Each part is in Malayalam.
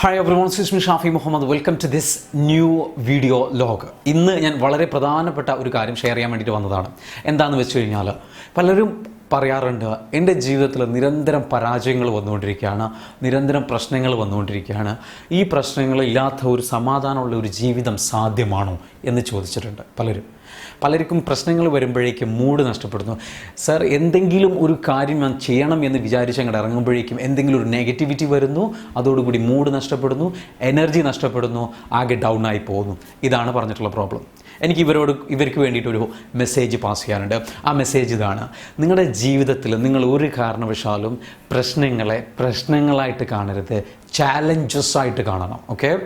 Hi everyone Sushmi Shafi Muhammad welcome to this new video log ഇന്ന് ഞാൻ വളരെ പ്രധാനപ്പെട്ട ഒരു കാര്യം ഷെയർ ചെയ്യാൻ വേണ്ടിയിട്ട് വന്നതാണ്. എന്താണെന്ന് വെച്ച് കഴിഞ്ഞാൽ പലരും പറയാറുണ്ട്. എന്റെ ജീവിതത്തിൽ നിരന്തരം പരാജയങ്ങൾ വന്നുകൊണ്ടിരിക്കുകയാണ്. നിരന്തരം പ്രശ്നങ്ങൾ വന്നുകൊണ്ടിരിക്കുകയാണ്. ഈ പ്രശ്നങ്ങൾ ഇല്ലാത്ത ഒരു സമാധാനമുള്ള ഒരു ജീവിതം സാധ്യമാണോ എന്ന് ചോദിച്ചിട്ടുണ്ട് പലരും. പലർക്കും പ്രശ്നങ്ങൾ വരുമ്പോഴേക്കും മൂഡ് നഷ്ടപ്പെടുന്നു. സർ എന്തെങ്കിലും ഒരു കാര്യം ഞാൻ ചെയ്യണം എന്ന് വിചാരിച്ച് അങ്ങോട്ട് ഇറങ്ങുമ്പോഴേക്കും എന്തെങ്കിലും ഒരു നെഗറ്റിവിറ്റി വരുന്നു. അതോടുകൂടി മൂഡ് നഷ്ടപ്പെടുന്നു. എനർജി നഷ്ടപ്പെടുന്നു. ആകെ ഡൗൺ ആയി പോകുന്നു. ഇതാണ് പറഞ്ഞിട്ടുള്ള പ്രോബ്ലം. എനിക്ക് ഇവരോട് ഇവർക്ക് വേണ്ടിയിട്ടൊരു മെസ്സേജ് പാസ് ചെയ്യാനുണ്ട്. ആ മെസ്സേജ് ഇതാണ്. നിങ്ങളുടെ ജീവിതത്തിൽ നിങ്ങൾ ഒരു കാരണവശാലും പ്രശ്നങ്ങളെ പ്രശ്നങ്ങളായിട്ട് കാണരുത്. ചാലഞ്ചസ് ആയിട്ട് കാണണം ഓക്കെ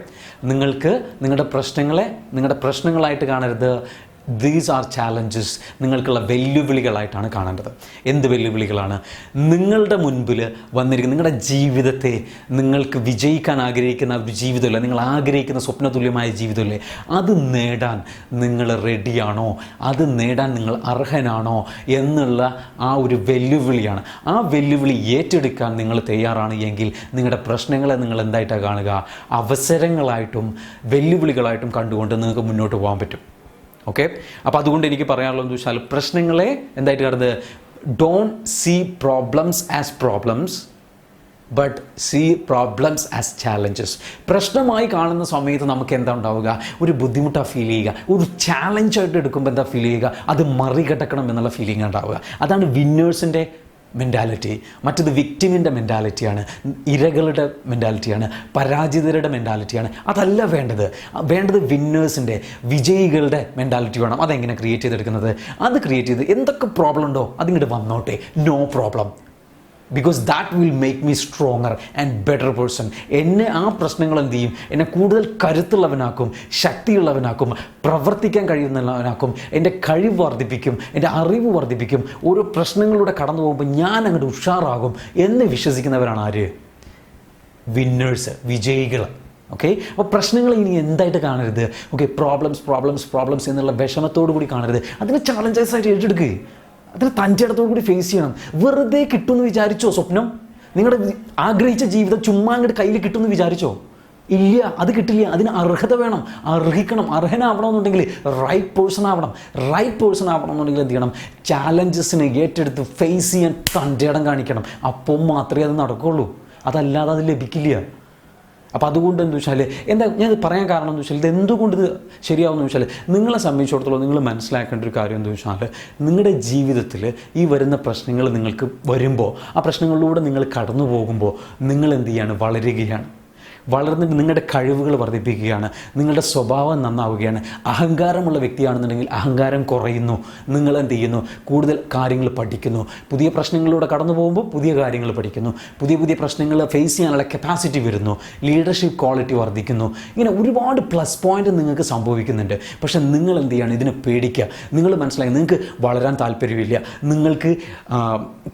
നിങ്ങൾക്ക് നിങ്ങളുടെ പ്രശ്നങ്ങളെ നിങ്ങളുടെ പ്രശ്നങ്ങളായിട്ട് കാണരുത്. ദീസ് ആർ ചാലഞ്ചസ് നിങ്ങൾക്കുള്ള വെല്ലുവിളികളായിട്ടാണ് കാണേണ്ടത്. എന്ത് വെല്ലുവിളികളാണ്? നിങ്ങളുടെ മുൻപിൽ വന്നിരിക്കുന്ന നിങ്ങളുടെ ജീവിതത്തെ നിങ്ങൾക്ക് വിജയിക്കാൻ ആഗ്രഹിക്കുന്ന ജീവിതമല്ലേ? നിങ്ങൾ ആഗ്രഹിക്കുന്ന സ്വപ്നതുല്യമായ ജീവിതമല്ലേ? അത് നേടാൻ നിങ്ങൾ റെഡിയാണോ? അത് നേടാൻ നിങ്ങൾ അർഹനാണോ? എന്നുള്ള ആ ഒരു വെല്ലുവിളിയാണ്. ആ വെല്ലുവിളി ഏറ്റെടുക്കാൻ നിങ്ങൾ തയ്യാറാണ് എങ്കിൽ നിങ്ങളുടെ പ്രശ്നങ്ങളെ നിങ്ങൾ എന്തായിട്ടാണ് കാണുക? അവസരങ്ങളായിട്ടും വെല്ലുവിളികളായിട്ടും കണ്ടുകൊണ്ട് നിങ്ങൾക്ക് മുന്നോട്ട് പോകാൻ പറ്റും. ഓക്കെ അപ്പോൾ അതുകൊണ്ട് എനിക്ക് പറയാനുള്ളത് എന്ന് വെച്ചാൽ പ്രശ്നങ്ങളെ എന്തായിട്ട് കാണുന്നത്? Don't see problems as problems but see problems as challenges പ്രശ്നമായി കാണുന്ന സമയത്ത് നമുക്ക് എന്താ ഉണ്ടാവുക? ഒരു ബുദ്ധിമുട്ടാണ് ഫീൽ ചെയ്യുക. ഒരു ചാലഞ്ചായിട്ട് എടുക്കുമ്പോൾ എന്താ ഫീൽ ചെയ്യുക? അത് മറികടക്കണം എന്നുള്ള ഫീലിംഗ് ഉണ്ടാവുക. അതാണ് വിന്നേഴ്സിന്റെ മെന്റാലിറ്റി മറ്റത് വിക്ടിമിന്റെ മെന്റാലിറ്റിയാണ് ഇരകളുടെ മെന്റാലിറ്റിയാണ് പരാജിതരുടെ മെന്റാലിറ്റിയാണ് അതല്ല വേണ്ടത്. വേണ്ടത് വിന്നേഴ്സിന്റെ വിജയികളുടെ മെന്റാലിറ്റി വേണം. അതെങ്ങനെ ക്രിയേറ്റ് ചെയ്തെടുക്കുന്നത്? അത് ക്രിയേറ്റ് ചെയ്ത് എന്തൊക്കെ പ്രോബ്ലം ഉണ്ടോ? അതിങ്ങോട്ട് വന്നോട്ടെ. No problem because that will make me stronger and better person എന്നെ ആ പ്രശ്നങ്ങൾ എന്ത് ചെയ്യും? എന്നെ കൂടുതൽ കരുത്തുള്ളവനാക്കും ശക്തിയുള്ളവനാക്കും പ്രവർത്തിക്കാൻ കഴിയുന്നവനാക്കും എന്റെ കഴിവ് വർദ്ധിപ്പിക്കും എന്റെ അറിവ് വർദ്ധിപ്പിക്കും ഓരോ പ്രശ്നങ്ങളിലൂടെ കടന്നു പോകുമ്പോൾ ഞാൻ അങ്ങോട്ട് ഉഷാറാകും എന്ന് വിശ്വസിക്കുന്നവരാണ് ആര്? വിന്നേഴ്സ് വിജയികൾ. ഓക്കെ അപ്പോൾ പ്രശ്നങ്ങൾ ഇനി എന്തായിട്ട് കാണരുത്? ഓക്കെ പ്രോബ്ലംസ് പ്രോബ്ലംസ് പ്രോബ്ലംസ് എന്നുള്ള വിഷമത്തോടു കൂടി കാണരുത്. അതിനെ ചാലഞ്ചസ് ആയിട്ട് ഏറ്റെടുക്കുക അതിന് തന്റെ ഇടത്തോടു കൂടി ഫേസ് ചെയ്യണം. വെറുതെ കിട്ടുമെന്ന് വിചാരിച്ചോ സ്വപ്നം? നിങ്ങളുടെ ആഗ്രഹിച്ച ജീവിതം ചുമ്മാ അങ്ങോട്ട് കയ്യിൽ കിട്ടുമെന്ന് വിചാരിച്ചോ? ഇല്ല അത് കിട്ടില്ല. അതിന് അർഹത വേണം. അർഹിക്കണം. അർഹനാവണമെന്നുണ്ടെങ്കിൽ റൈറ്റ് പേഴ്സൺ ആവണം. റൈറ്റ് പേഴ്സൺ ആവണം എന്നുണ്ടെങ്കിൽ എന്ത് ചെയ്യണം? ചാലഞ്ചസിനെ ഏറ്റെടുത്ത് ഫേസ് ചെയ്യാൻ തന്റെ ഇടം കാണിക്കണം. അപ്പം മാത്രമേ അത് നടക്കുകയുള്ളൂ. അതല്ലാതെ അത് ലഭിക്കില്ല. അപ്പോൾ അതുകൊണ്ട് എന്ന് വെച്ചാൽ എന്താ ഞാൻ ഇത് പറയാൻ കാരണം എന്ന് വെച്ചാൽ ഇത് എന്തുകൊണ്ട് ഇത് ശരിയാവുമെന്ന് വെച്ചാൽ നിങ്ങളെ സംബന്ധിച്ചിടത്തോളം നിങ്ങൾ മനസ്സിലാക്കേണ്ട ഒരു കാര്യം എന്ന് വെച്ചാൽ നിങ്ങളുടെ ജീവിതത്തിൽ ഈ വരുന്ന പ്രശ്നങ്ങൾ നിങ്ങൾക്ക് വരുമ്പോൾ ആ പ്രശ്നങ്ങളിലൂടെ നിങ്ങൾ കടന്നു പോകുമ്പോൾ നിങ്ങൾ എന്ത് ചെയ്യാണ്? വളരുകയാണ്. വളർന്നിട്ട് നിങ്ങളുടെ കഴിവുകൾ വർദ്ധിപ്പിക്കുകയാണ്. നിങ്ങളുടെ സ്വഭാവം നന്നാവുകയാണ്. അഹങ്കാരമുള്ള വ്യക്തിയാണെന്നുണ്ടെങ്കിൽ അഹങ്കാരം കുറയുന്നു. നിങ്ങൾ എന്ത് ചെയ്യുന്നു? കൂടുതൽ കാര്യങ്ങൾ പഠിക്കുന്നു. പുതിയ പ്രശ്നങ്ങളിലൂടെ കടന്നു പോകുമ്പോൾ പുതിയ കാര്യങ്ങൾ പഠിക്കുന്നു. പുതിയ പുതിയ പ്രശ്നങ്ങൾ ഫേസ് ചെയ്യാനുള്ള കപ്പാസിറ്റി വരുന്നു. ലീഡർഷിപ്പ് ക്വാളിറ്റി വർദ്ധിക്കുന്നു. ഇങ്ങനെ ഒരുപാട് പ്ലസ് പോയിന്റ് നിങ്ങൾക്ക് സംഭവിക്കുന്നുണ്ട്. പക്ഷെ നിങ്ങൾ എന്ത് ചെയ്യുകയാണ് ഇതിനെ പേടിക്കുക. നിങ്ങൾ മനസ്സിലാക്കി നിങ്ങൾക്ക് വളരാൻ താല്പര്യമില്ല. നിങ്ങൾക്ക്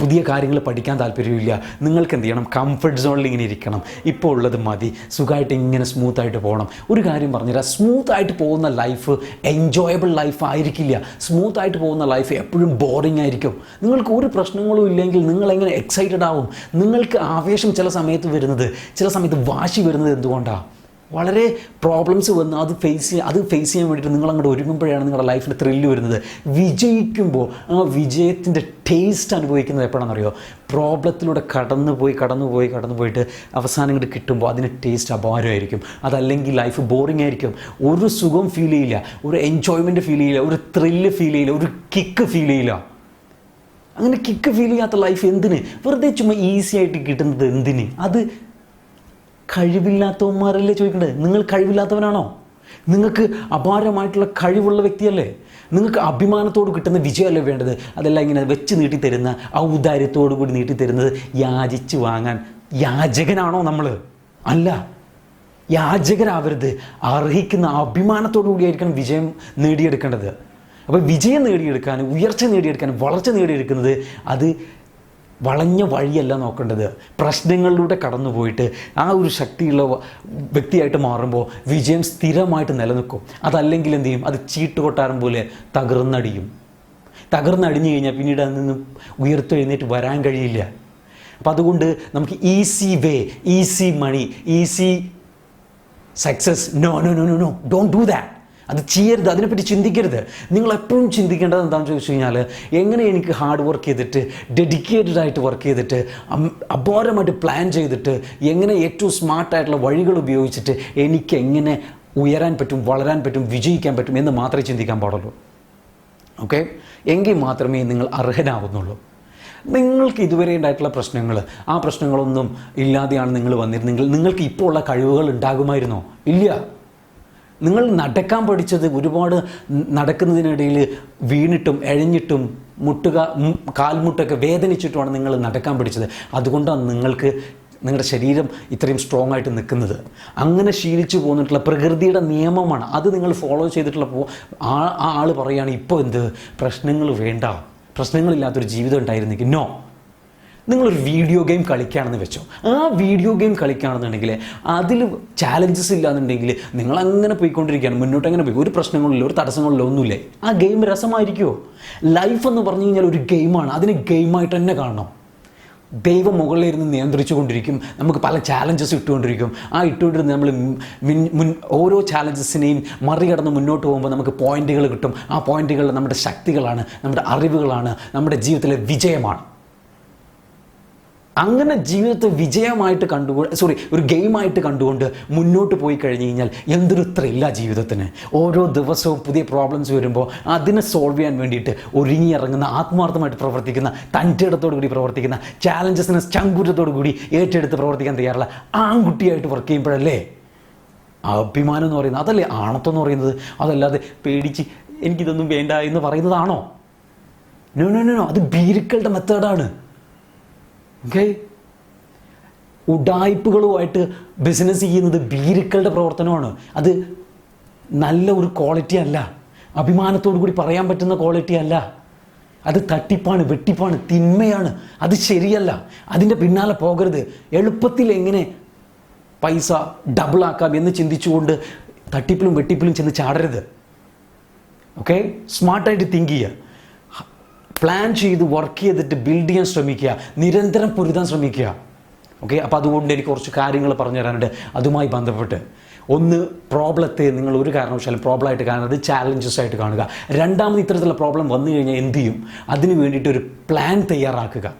പുതിയ കാര്യങ്ങൾ പഠിക്കാൻ താല്പര്യമില്ല. നിങ്ങൾക്ക് എന്ത് ചെയ്യണം? കംഫർട്ട് സോണിൽ ഇങ്ങനെ ഇരിക്കണം. ഇപ്പോൾ ഉള്ളത് മതി. സുഖമായിട്ട് ഇങ്ങനെ സ്മൂത്തായിട്ട് പോകണം ഒരു കാര്യം പറഞ്ഞുതരാം. സ്മൂത്തായിട്ട് പോകുന്ന ലൈഫ് എൻജോയബിൾ ലൈഫ് ആയിരിക്കില്ല. സ്മൂത്തായിട്ട് പോകുന്ന ലൈഫ് എപ്പോഴും ബോറിംഗ് ആയിരിക്കും. നിങ്ങൾക്ക് ഒരു പ്രശ്നങ്ങളും ഇല്ലെങ്കിൽ നിങ്ങൾ എങ്ങനെ എക്സൈറ്റഡ് ആവും? നിങ്ങൾക്ക് ആവേശം ചില സമയത്ത് വരുന്നത് ചില സമയത്ത് വാശി വരുന്നത് എന്തുകൊണ്ടാണ് വളരെ പ്രോബ്ലംസ് വന്ന് അത് ഫേസ് ചെയ്യാൻ അത് ഫേസ് ചെയ്യാൻ വേണ്ടിയിട്ട് നിങ്ങൾ അങ്ങോട്ട് ഒരുങ്ങുമ്പോഴാണ് നിങ്ങളുടെ ലൈഫിൽ ത്രില്ല് വരുന്നത്. വിജയിക്കുമ്പോൾ ആ വിജയത്തിന്റെ ടേസ്റ്റ് അനുഭവിക്കുന്നത് എപ്പോഴാണെന്നറിയോ? പ്രോബ്ലത്തിലൂടെ കടന്നു പോയി കടന്നു പോയി കടന്നു പോയിട്ട് അവസാനം ഇങ്ങോട്ട് കിട്ടുമ്പോൾ അതിന് ടേസ്റ്റ് അപാരമായിരിക്കും. അതല്ലെങ്കിൽ ലൈഫ് ബോറിംഗ് ആയിരിക്കും. ഒരു സുഖം ഫീൽ ചെയ്യില്ല. ഒരു എൻജോയ്മെന്റ് ഫീൽ ചെയ്യില്ല. ഒരു ത്രില്ല് ഫീൽ ചെയ്യില്ല. ഒരു കിക്ക് ഫീൽ ചെയ്യില്ല. അങ്ങനെ കിക്ക് ഫീൽ ചെയ്യാത്ത ലൈഫ് എന്തിന്? വെറുതെ ചുമ്മാ ഈസി ആയിട്ട് കിട്ടുന്നത് എന്തിന്? അത് കഴിവില്ലാത്തവന്മാരല്ലേ ചോദിക്കേണ്ടത് നിങ്ങൾ കഴിവില്ലാത്തവനാണോ? നിങ്ങൾക്ക് അപാരമായിട്ടുള്ള കഴിവുള്ള വ്യക്തിയല്ലേ? നിങ്ങൾക്ക് അഭിമാനത്തോട് കിട്ടുന്ന വിജയമല്ലേ വേണ്ടത്? അതെല്ലാം ഇങ്ങനെ വെച്ച് നീട്ടിത്തരുന്ന ഔദാര്യത്തോടു കൂടി നീട്ടിത്തരുന്നത് യാചിച്ച് വാങ്ങാൻ യാചകനാണോ നമ്മൾ അല്ല. യാചകരാവരുത്. അർഹിക്കുന്ന അഭിമാനത്തോടു കൂടിയായിരിക്കണം വിജയം നേടിയെടുക്കേണ്ടത്. അപ്പോൾ വിജയം നേടിയെടുക്കാൻ ഉയർച്ച നേടിയെടുക്കാൻ വളർച്ച നേടിയെടുക്കുന്നത് അത് വളഞ്ഞ വഴിയല്ല നോക്കേണ്ടത്. പ്രശ്നങ്ങളിലൂടെ കടന്നു പോയിട്ട് ആ ഒരു ശക്തിയുള്ള വ്യക്തിയായിട്ട് മാറുമ്പോൾ വിജയം സ്ഥിരമായിട്ട് നിലനിൽക്കും. അതല്ലെങ്കിൽ എന്ത് ചെയ്യും? അത് ചീട്ടുകൊട്ടാരം പോലെ തകർന്നടിയും. തകർന്നടിഞ്ഞു കഴിഞ്ഞാൽ പിന്നീട് അതിൽ നിന്ന് ഉയർത്തെഴുന്നേറ്റ് വരാൻ കഴിയില്ല. അപ്പം അതുകൊണ്ട് നമുക്ക് easy way easy money easy success no no no no no don't do that അത് ചെയ്യരുത് അതിനെപ്പറ്റി ചിന്തിക്കരുത്. നിങ്ങൾ എപ്പോഴും ചിന്തിക്കേണ്ടത് എന്താണെന്ന് ചോദിച്ചു കഴിഞ്ഞാൽ എങ്ങനെ എനിക്ക് ഹാർഡ് വർക്ക് ചെയ്തിട്ട് ഡെഡിക്കേറ്റഡ് ആയിട്ട് വർക്ക് ചെയ്തിട്ട് അപാരമായിട്ട് പ്ലാൻ ചെയ്തിട്ട് എങ്ങനെ ഏറ്റവും സ്മാർട്ടായിട്ടുള്ള വഴികൾ ഉപയോഗിച്ചിട്ട് എനിക്ക് എങ്ങനെ ഉയരാൻ പറ്റും വളരാൻ പറ്റും വിജയിക്കാൻ പറ്റും എന്ന് മാത്രമേ ചിന്തിക്കാൻ പാടുള്ളൂ. ഓക്കെ എങ്കിൽ മാത്രമേ നിങ്ങൾ അർഹനാവുന്നുള്ളൂ. നിങ്ങൾക്ക് ഇതുവരെ ഉണ്ടായിട്ടുള്ള പ്രശ്നങ്ങൾ ആ പ്രശ്നങ്ങളൊന്നും ഇല്ലാതെയാണ് നിങ്ങൾ വന്നിരുന്നെങ്കിൽ നിങ്ങൾക്ക് ഇപ്പോൾ ഉള്ള കഴിവുകൾ ഉണ്ടാകുമായിരുന്നോ? ഇല്ല. നിങ്ങൾ നടക്കാൻ പഠിച്ചത് ഒരുപാട് നടക്കുന്നതിനിടയിൽ വീണിട്ടും എഴഞ്ഞിട്ടും മുട്ടുക കാൽമുട്ടൊക്കെ വേദനിച്ചിട്ടുമാണ് നിങ്ങൾ നടക്കാൻ പഠിച്ചത്. അതുകൊണ്ടാണ് നിങ്ങൾക്ക് നിങ്ങളുടെ ശരീരം ഇത്രയും സ്ട്രോങ് ആയിട്ട് നിൽക്കുന്നത്. അങ്ങനെ ശീലിച്ചു പോന്നിട്ടുള്ള പ്രകൃതിയുടെ നിയമമാണ്. അത് നിങ്ങൾ ഫോളോ ചെയ്തിട്ടുള്ള പോ ആ ആ ആൾ പറയുകയാണ് ഇപ്പോൾ എന്ത്? പ്രശ്നങ്ങൾ വേണ്ട. പ്രശ്നങ്ങളില്ലാത്തൊരു ജീവിതം ഉണ്ടായിരുന്നെങ്കിൽ. നോ നിങ്ങളൊരു വീഡിയോ ഗെയിം കളിക്കുകയാണെന്ന് വെച്ചോ. ആ വീഡിയോ ഗെയിം കളിക്കുകയാണെന്നുണ്ടെങ്കിൽ അതിൽ ചാലഞ്ചസ് ഇല്ലാന്നുണ്ടെങ്കിൽ നിങ്ങൾ അങ്ങനെ പോയിക്കൊണ്ടിരിക്കുകയാണ്. മുന്നോട്ട് അങ്ങനെ പോയി. ഒരു പ്രശ്നങ്ങളില്ല ഒരു തടസ്സങ്ങളില്ല ഒന്നുമില്ലേ. ആ ഗെയിം രസമായിരിക്കുമോ ലൈഫ് എന്ന് പറഞ്ഞു കഴിഞ്ഞാൽ ഒരു ഗെയിമാണ് അതിനെ ഗെയിമായിട്ട് തന്നെ കാണണം. ദൈവം മുകളിലിരുന്ന് നിയന്ത്രിച്ചു കൊണ്ടിരിക്കും നമുക്ക് പല ചാലഞ്ചസ് ഇട്ടുകൊണ്ടിരിക്കും. ആ ഇട്ടുകൊണ്ടിരുന്ന് നമ്മൾ മിൻ മുൻ ഓരോ ചാലഞ്ചസിനെയും മറികടന്ന് മുന്നോട്ട് പോകുമ്പോൾ നമുക്ക് പോയിന്റുകൾ കിട്ടും. ആ പോയിന്റുകൾ നമ്മുടെ ശക്തികളാണ് നമ്മുടെ അറിവുകളാണ് നമ്മുടെ ജീവിതത്തിലെ വിജയമാണ്. അങ്ങനെ ജീവിതത്തെ വിജയമായിട്ട് കണ്ടുകൊണ്ട് സോറി ഒരു ഗെയിമായിട്ട് കണ്ടുകൊണ്ട് മുന്നോട്ട് പോയി കഴിഞ്ഞ് കഴിഞ്ഞാൽ എന്തൊരു ത്രില്ല ജീവിതത്തിന്. ഓരോ ദിവസവും പുതിയ പ്രോബ്ലംസ് വരുമ്പോൾ അതിനെ സോൾവ് ചെയ്യാൻ വേണ്ടിയിട്ട് ഒരുങ്ങിയിറങ്ങുന്ന ആത്മാർത്ഥമായിട്ട് പ്രവർത്തിക്കുന്ന തന്റെ ഇടത്തോടു കൂടി പ്രവർത്തിക്കുന്ന ചാലഞ്ചസിനെ ചങ്കൂറ്റത്തോടു കൂടി ഏറ്റെടുത്ത് പ്രവർത്തിക്കാൻ തയ്യാറുള്ള ആൺകുട്ടിയായിട്ട് വർക്ക് ചെയ്യുമ്പോഴല്ലേ? അഭിമാനം എന്ന് പറയുന്നത് അതല്ലേ ആണത്വം എന്ന് പറയുന്നത്? അതല്ലാതെ പേടിച്ച് എനിക്കിതൊന്നും വേണ്ട എന്ന് പറയുന്നതാണോ? നോ നോ നോ അത് ഭീരുക്കളുടെ മെത്തേഡാണ് ഓക്കെ ഉഡായ്പകളുമായിട്ട് ബിസിനസ് ചെയ്യുന്നത് ഭീരുക്കളുടെ പ്രവർത്തനമാണ്. അത് നല്ല ഒരു ക്വാളിറ്റി അല്ല. അഭിമാനത്തോടു കൂടി പറയാൻ പറ്റുന്ന ക്വാളിറ്റി അല്ല. അത് തട്ടിപ്പാണ് വെട്ടിപ്പാണ് തിന്മയാണ്. അത് ശരിയല്ല. അതിന്റെ പിന്നാലെ പോകരുത്. എളുപ്പത്തിൽ എങ്ങനെ പൈസ ഡബിളാക്കാം എന്ന് ചിന്തിച്ചുകൊണ്ട് തട്ടിപ്പിലും വെട്ടിപ്പിലും ചെന്ന് ചാടരുത്. ഓക്കെ സ്മാർട്ടായിട്ട് തിങ്ക് ചെയ്യുക. പ്ലാൻ ചെയ്ത് വർക്ക് ചെയ്തിട്ട് ബിൽഡ് ചെയ്യാൻ ശ്രമിക്കുക. നിരന്തരം പൊരുതാൻ ശ്രമിക്കുക. ഓക്കെ അപ്പോൾ അതുകൊണ്ട് എനിക്ക് കുറച്ച് കാര്യങ്ങൾ പറഞ്ഞു തരാനുണ്ട്. അതുമായി ബന്ധപ്പെട്ട്. ഒന്ന് പ്രോബ്ലത്തെ നിങ്ങൾ ഒരു കാരണവശാലും പ്രോബ്ലമായിട്ട് കാണുന്നത് ചാലഞ്ചസ് ആയിട്ട് കാണുക. രണ്ടാമത് ഇത്തരത്തിലുള്ള പ്രോബ്ലം വന്നു കഴിഞ്ഞാൽ എന്ത് ചെയ്യും? അതിന് വേണ്ടിയിട്ട് ഒരു പ്ലാൻ തയ്യാറാക്കുക.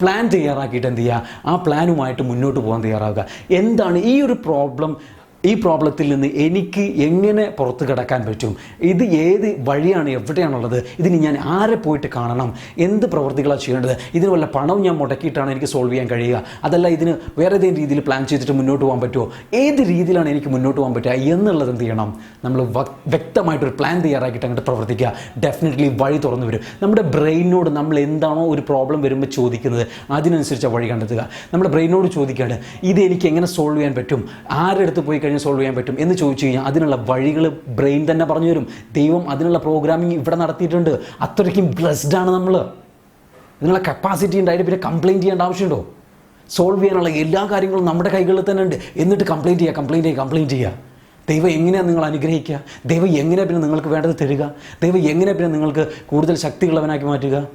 പ്ലാൻ തയ്യാറാക്കിയിട്ട് എന്ത് ചെയ്യുക? ആ പ്ലാനുമായിട്ട് മുന്നോട്ട് പോകാൻ തയ്യാറാവുക. എന്താണ് ഈ ഒരു പ്രോബ്ലം ഈ പ്രോബ്ലത്തിൽ നിന്ന് എനിക്ക് എങ്ങനെ പുറത്ത് കിടക്കാൻ പറ്റും? ഇത് ഏത് വഴിയാണ്? എവിടെയാണുള്ളത്? ഇതിന് ഞാൻ ആരെ പോയിട്ട് കാണണം? എന്ത് പ്രവൃത്തികളാണ് ചെയ്യേണ്ടത്? ഇതിന് വല്ല പണവും ഞാൻ മുടക്കിയിട്ടാണ് എനിക്ക് സോൾവ് ചെയ്യാൻ കഴിയുക? അതല്ല ഇതിന് വേറെ ഏതെങ്കിലും രീതിയിൽ പ്ലാൻ ചെയ്തിട്ട് മുന്നോട്ട് പോകാൻ പറ്റുമോ? ഏത് രീതിയിലാണ് എനിക്ക് മുന്നോട്ട് പോകാൻ പറ്റുക? എന്നുള്ളത് എന്ത് ചെയ്യണം? നമ്മൾ വ്യക്തമായിട്ടൊരു പ്ലാൻ തയ്യാറാക്കിയിട്ട് അങ്ങോട്ട് പ്രവർത്തിക്കുക. ഡെഫിനറ്റ്ലി വഴി തുറന്നു വരും. നമ്മുടെ ബ്രെയിനോട് നമ്മൾ എന്താണോ ഒരു പ്രോബ്ലം വരുമ്പോൾ ചോദിക്കുന്നത് അതിനനുസരിച്ച് വഴി കണ്ടെത്തുക. നമ്മുടെ ബ്രെയിനോട് ചോദിക്കുകയാണ് ഇത് എനിക്ക് എങ്ങനെ സോൾവ് ചെയ്യാൻ പറ്റും? ആരുടെ അടുത്ത് പോയി കഴിഞ്ഞാൽ സോൾവ് ചെയ്യാൻ പറ്റും എന്ന് ചോദിച്ചു കഴിഞ്ഞാൽ അതിനുള്ള വഴികൾ ബ്രെയിൻ തന്നെ പറഞ്ഞു തരും. ദൈവം അതിനുള്ള പ്രോഗ്രാമിംഗ് ഇവിടെ നടത്തിയിട്ടുണ്ട്. അത്രയ്ക്കും ബ്ലെസ്ഡ് ആണ് നമ്മൾ. ഇതിനുള്ള കപ്പാസിറ്റി ഉണ്ടായിട്ട് പിന്നെ കംപ്ലയിന്റ് ചെയ്യേണ്ട ആവശ്യമുണ്ടോ? സോൾവ് ചെയ്യാനുള്ള എല്ലാ കാര്യങ്ങളും നമ്മുടെ കൈകളിൽ തന്നെ ഉണ്ട്. എന്നിട്ട് കംപ്ലയിന്റ് ചെയ്യുക കംപ്ലയിന്റ് ചെയ്യുക കംപ്ലയിന്റ് ചെയ്യുക. ദൈവം എങ്ങനെയാണ് നിങ്ങൾ അനുഗ്രഹിക്കുക? ദൈവം എങ്ങനെയാണ് പിന്നെ നിങ്ങൾക്ക് വേണ്ടത് തരിക? ദൈവം എങ്ങനെയാണ് പിന്നെ നിങ്ങൾക്ക് കൂടുതൽ ശക്തിയുള്ളവനാക്കി മാറ്റുക?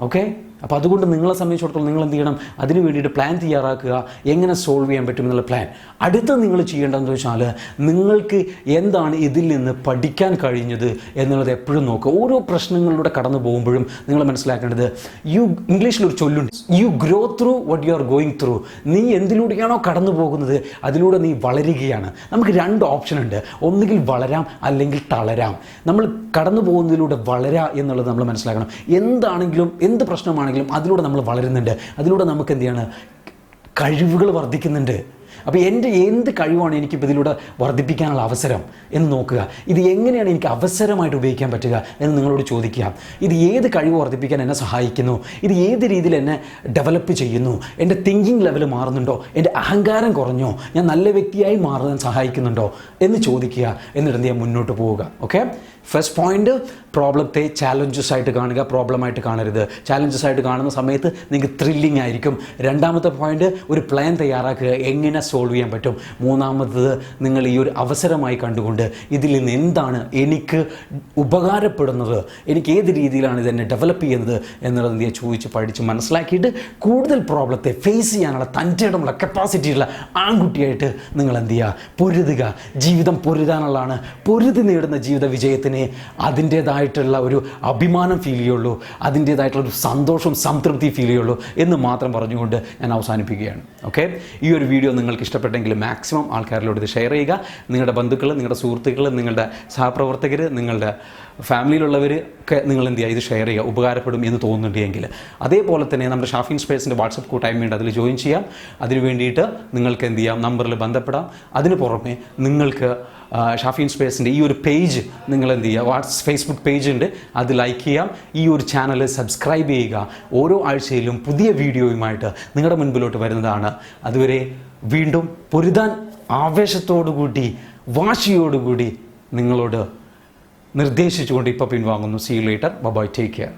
ഓക്കെ അപ്പോൾ അതുകൊണ്ട് നിങ്ങളെ സംബന്ധിച്ചിടത്തോളം നിങ്ങൾ എന്ത് ചെയ്യണം? അതിന് വേണ്ടിയിട്ട് പ്ലാൻ തയ്യാറാക്കുക. എങ്ങനെ സോൾവ് ചെയ്യാൻ പറ്റും എന്നുള്ള പ്ലാൻ അടുത്ത നിങ്ങൾ ചെയ്യേണ്ടതെന്ന് വെച്ചാൽ നിങ്ങൾക്ക് എന്താണ് ഇതിൽ നിന്ന് പഠിക്കാൻ കഴിഞ്ഞത് എന്നുള്ളത് എപ്പോഴും നോക്കുക. ഓരോ പ്രശ്നങ്ങളിലൂടെ കടന്നു പോകുമ്പോഴും നിങ്ങൾ മനസ്സിലാക്കേണ്ടത് യു ഇംഗ്ലീഷിൽ ഒരു ചൊല്ലുണ്ട്. You grow through what you are going through നീ എന്തിലൂടെയാണോ കടന്നു പോകുന്നത് അതിലൂടെ നീ വളരുകയാണ്. നമുക്ക് രണ്ട് ഓപ്ഷൻ ഉണ്ട്. ഒന്നുകിൽ വളരാം അല്ലെങ്കിൽ തളരാം. നമ്മൾ കടന്നു പോകുന്നതിലൂടെ വളരാ എന്നുള്ളത് നമ്മൾ മനസ്സിലാക്കണം. എന്താണെങ്കിലും എന്ത് പ്രശ്നമാണെങ്കിലും അതിലൂടെ നമ്മൾ വളരുന്നുണ്ട്. അതിലൂടെ നമുക്ക് എന്ത് ചെയ്യാണ്? കഴിവുകൾ വർദ്ധിക്കുന്നുണ്ട്. അപ്പോൾ എന്റെ എന്ത് കഴിവാണ് എനിക്കിപ്പോൾ ഇതിലൂടെ വർദ്ധിപ്പിക്കാനുള്ള അവസരം എന്ന് നോക്കുക. ഇത് എങ്ങനെയാണ് എനിക്ക് അവസരമായിട്ട് ഉപയോഗിക്കാൻ പറ്റുക എന്ന് നിങ്ങളോട് ചോദിക്കുക. ഇത് ഏത് കഴിവ് വർദ്ധിപ്പിക്കാൻ എന്നെ സഹായിക്കുന്നു? ഇത് ഏത് രീതിയിൽ എന്നെ ഡെവലപ്പ് ചെയ്യുന്നു? എന്റെ തിങ്കിങ് ലെവൽ മാറുന്നുണ്ടോ? എന്റെ അഹങ്കാരം കുറഞ്ഞോ? ഞാൻ നല്ല വ്യക്തിയായി മാറാൻ സഹായിക്കുന്നുണ്ടോ? എന്ന് ചോദിക്കുക. എന്നിട്ട് ചെയ്യാൻ മുന്നോട്ട് പോവുക. ഓക്കെ ഫസ്റ്റ് പോയിന്റ് പ്രോബ്ലത്തെ ചാലഞ്ചസ് ആയിട്ട് കാണുക. പ്രോബ്ലമായിട്ട് കാണരുത്. ചാലഞ്ചസ് ആയിട്ട് കാണുന്ന സമയത്ത് നിങ്ങൾക്ക് ത്രില്ലിംഗ് ആയിരിക്കും. രണ്ടാമത്തെ പോയിന്റ് ഒരു പ്ലാൻ തയ്യാറാക്കുക. എങ്ങനെ സോൾവ് ചെയ്യാൻ പറ്റും. മൂന്നാമത്തത് നിങ്ങൾ ഈ ഒരു അവസരമായി കണ്ടുകൊണ്ട് ഇതിൽ നിന്ന് എന്താണ് എനിക്ക് ഉപകാരപ്പെടുന്നത് എനിക്ക് ഏത് രീതിയിലാണ് ഇതെന്നെ ഡെവലപ്പ് ചെയ്യുന്നത് എന്നുള്ളത് നീ ചോദിച്ച് പഠിച്ച് മനസ്സിലാക്കിയിട്ട് കൂടുതൽ പ്രോബ്ലത്തെ ഫേസ് ചെയ്യാനുള്ള തന്റെ ഇടമുള്ള കപ്പാസിറ്റി ഉള്ള ആൺകുട്ടിയായിട്ട് നിങ്ങൾ എന്ത് ചെയ്യുക? പൊരുതുക. ജീവിതം പൊരുതാനുള്ളതാണ്. പൊരുതി നേടുന്ന ജീവിത വിജയത്തിന് അതിന്റേതായിട്ടുള്ള ഒരു അഭിമാനം ഫീൽ ചെയ്യുള്ളൂ. അതിന്റേതായിട്ടുള്ള ഒരു സന്തോഷം സംതൃപ്തി ഫീൽ ചെയ്യുള്ളൂ എന്ന് മാത്രം പറഞ്ഞുകൊണ്ട് ഞാൻ അവസാനിപ്പിക്കുകയാണ്. ഓക്കെ ഈ ഒരു വീഡിയോ നിങ്ങൾക്ക് ഇഷ്ടപ്പെട്ടെങ്കിൽ മാക്സിമം ആൾക്കാരിലോട് ഇത് ഷെയർ ചെയ്യുക. നിങ്ങളുടെ ബന്ധുക്കൾ നിങ്ങളുടെ സുഹൃത്തുക്കൾ നിങ്ങളുടെ സഹപ്രവർത്തകർ നിങ്ങളുടെ ഫാമിലിയിലുള്ളവർ ഒക്കെ നിങ്ങൾ എന്ത് ചെയ്യുക? ഇത് ഷെയർ ചെയ്യുക. ഉപകാരപ്പെടും എന്ന് തോന്നുന്നുണ്ടെങ്കിൽ. അതേപോലെ തന്നെ നമ്മുടെ ഷാഫിൻ സ്പേസിന്റെ വാട്സപ്പ് കൂട്ടായ്മയുണ്ട് അതിൽ ജോയിൻ ചെയ്യാം. അതിന് വേണ്ടിയിട്ട് നിങ്ങൾക്ക് എന്ത് ചെയ്യാം? നമ്പറിൽ ബന്ധപ്പെടാം. അതിന് പുറമെ നിങ്ങൾക്ക് ഷാഫിൻ സ്പേസിന്റെ ഈ ഒരു പേജ് നിങ്ങൾ എന്ത് ചെയ്യുക വാട്സ് ഫേസ്ബുക്ക് പേജ് ഉണ്ട് അത് ലൈക്ക് ചെയ്യാം ഈ ഒരു ചാനൽ സബ്സ്ക്രൈബ് ചെയ്യുക. ഓരോ ആഴ്ചയിലും പുതിയ വീഡിയോയുമായിട്ട് നിങ്ങളുടെ മുൻപിലോട്ട് വരുന്നതാണ്. അതുവരെ വീണ്ടും പൊരുതാൻ ആവേശത്തോടുകൂടി വാശിയോടുകൂടി നിങ്ങളോട് നിർദ്ദേശിച്ചുകൊണ്ട് ഇപ്പോൾ പിൻവാങ്ങുന്നു. See later bye take care